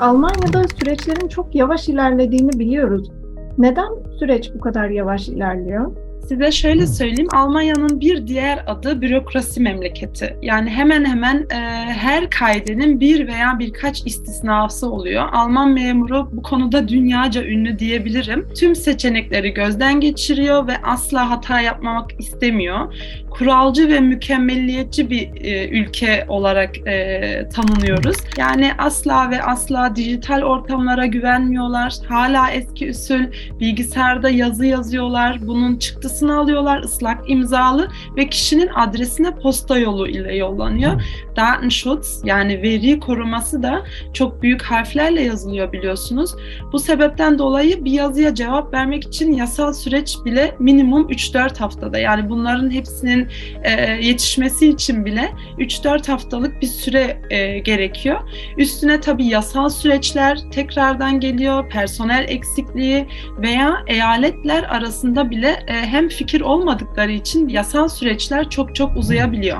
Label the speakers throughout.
Speaker 1: Almanya'da süreçlerin çok yavaş ilerlediğini biliyoruz. Neden süreç bu kadar yavaş ilerliyor?
Speaker 2: Size şöyle söyleyeyim, Almanya'nın bir diğer adı bürokrasi memleketi. Yani hemen hemen e, her kaidenin bir veya birkaç istisnası oluyor. Alman memuru bu konuda dünyaca ünlü diyebilirim. Tüm seçenekleri gözden geçiriyor ve asla hata yapmamak istemiyor. Kuralcı ve mükemmelliyetçi bir e, ülke olarak e, tanınıyoruz. Yani asla ve asla dijital ortamlara güvenmiyorlar. Hala eski usul bilgisayarda yazı yazıyorlar. Bunun çıktısını alıyorlar ıslak imzalı ve kişinin adresine posta yolu ile yollanıyor. Datenschutz yani veri koruması da çok büyük harflerle yazılıyor biliyorsunuz. Bu sebepten dolayı bir yazıya cevap vermek için yasal süreç bile minimum 3-4 haftada. Yani bunların hepsinin e, yetişmesi için bile 3-4 haftalık bir süre e, gerekiyor. Üstüne tabii yasal süreçler tekrardan geliyor, personel eksikliği veya eyaletler arasında bile e, hem fikir olmadıkları için yasal süreçler çok çok uzayabiliyor.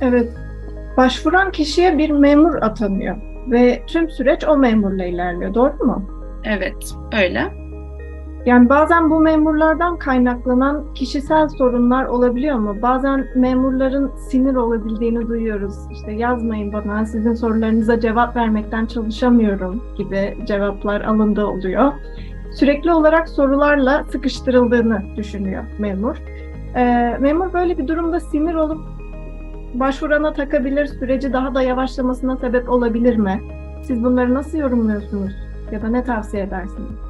Speaker 1: Evet, başvuran kişiye bir memur atanıyor ve tüm süreç o memurla ilerliyor, doğru mu?
Speaker 2: Evet, öyle.
Speaker 1: Yani bazen bu memurlardan kaynaklanan kişisel sorunlar olabiliyor mu? Bazen memurların sinir olabildiğini duyuyoruz. İşte yazmayın bana, sizin sorularınıza cevap vermekten çalışamıyorum gibi cevaplar alındığı oluyor. Sürekli olarak sorularla sıkıştırıldığını düşünüyor memur. Ee, memur böyle bir durumda sinir olup başvurana takabilir, süreci daha da yavaşlamasına sebep olabilir mi? Siz bunları nasıl yorumluyorsunuz? Ya da ne tavsiye edersiniz?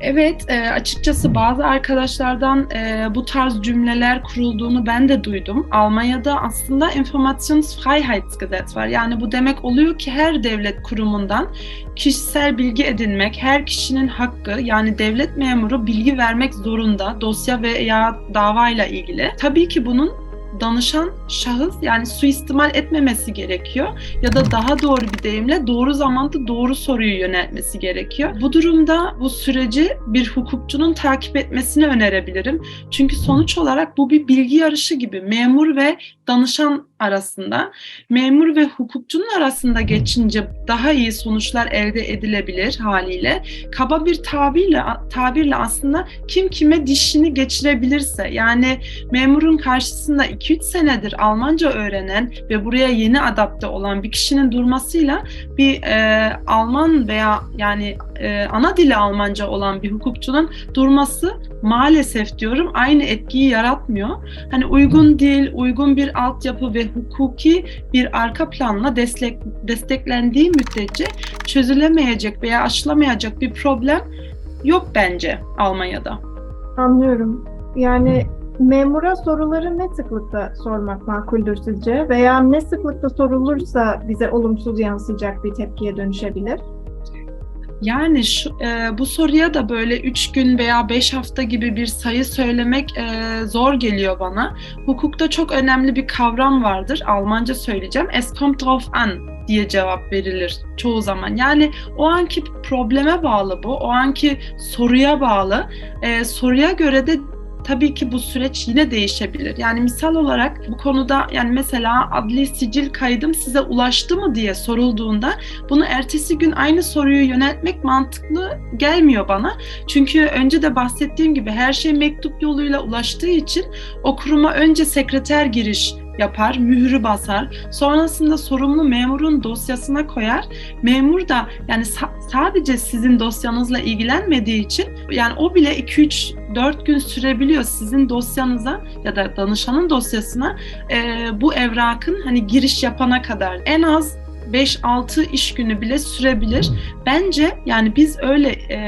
Speaker 2: Evet, e, açıkçası bazı arkadaşlardan e, bu tarz cümleler kurulduğunu ben de duydum. Almanya'da aslında Informationsfreiheitsgesetz var. Yani bu demek oluyor ki her devlet kurumundan kişisel bilgi edinmek, her kişinin hakkı yani devlet memuru bilgi vermek zorunda dosya veya davayla ilgili. Tabii ki bunun danışan şahıs yani suistimal etmemesi gerekiyor ya da daha doğru bir deyimle doğru zamanda doğru soruyu yöneltmesi gerekiyor. Bu durumda bu süreci bir hukukçunun takip etmesini önerebilirim. Çünkü sonuç olarak bu bir bilgi yarışı gibi memur ve danışan arasında, memur ve hukukçunun arasında geçince daha iyi sonuçlar elde edilebilir haliyle. Kaba bir tabirle tabirle aslında kim kime dişini geçirebilirse yani memurun karşısında 2-3 senedir Almanca öğrenen ve buraya yeni adapte olan bir kişinin durmasıyla bir e, Alman veya yani e, ana dili Almanca olan bir hukukçunun durması maalesef diyorum aynı etkiyi yaratmıyor. Hani uygun dil, uygun bir altyapı ve hukuki bir arka planla destek, desteklendiği müddetçe çözülemeyecek veya aşılamayacak bir problem yok bence Almanya'da.
Speaker 1: Anlıyorum. Yani memura soruları ne sıklıkta sormak makuldür sizce? Veya ne sıklıkta sorulursa bize olumsuz yansıyacak bir tepkiye dönüşebilir?
Speaker 2: Yani şu, e, bu soruya da böyle 3 gün veya 5 hafta gibi bir sayı söylemek e, zor geliyor bana. Hukukta çok önemli bir kavram vardır. Almanca söyleyeceğim. Es kommt drauf an diye cevap verilir çoğu zaman. Yani o anki probleme bağlı bu. O anki soruya bağlı. E, soruya göre de tabii ki bu süreç yine değişebilir. Yani misal olarak bu konuda yani mesela adli sicil kaydım size ulaştı mı diye sorulduğunda bunu ertesi gün aynı soruyu yöneltmek mantıklı gelmiyor bana. Çünkü önce de bahsettiğim gibi her şey mektup yoluyla ulaştığı için o kuruma önce sekreter giriş yapar, mührü basar. Sonrasında sorumlu memurun dosyasına koyar. Memur da yani sa- sadece sizin dosyanızla ilgilenmediği için yani o bile 2-3 4 gün sürebiliyor sizin dosyanıza ya da danışanın dosyasına e, bu evrakın hani giriş yapana kadar en az 5-6 iş günü bile sürebilir. Bence yani biz öyle e,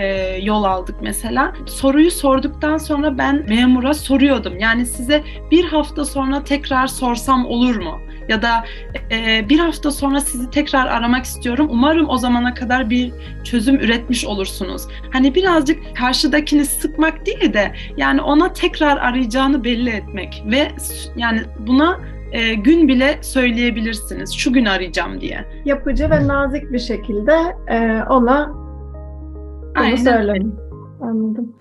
Speaker 2: yol aldık mesela. Soruyu sorduktan sonra ben memura soruyordum. Yani size bir hafta sonra tekrar sorsam olur mu? Ya da e, bir hafta sonra sizi tekrar aramak istiyorum. Umarım o zamana kadar bir çözüm üretmiş olursunuz. Hani birazcık karşıdakini sıkmak değil de yani ona tekrar arayacağını belli etmek ve yani buna e, gün bile söyleyebilirsiniz. Şu gün arayacağım diye.
Speaker 1: Yapıcı ve nazik bir şekilde e, ona bunu
Speaker 2: Aynen.
Speaker 1: söyleyin. Anladım.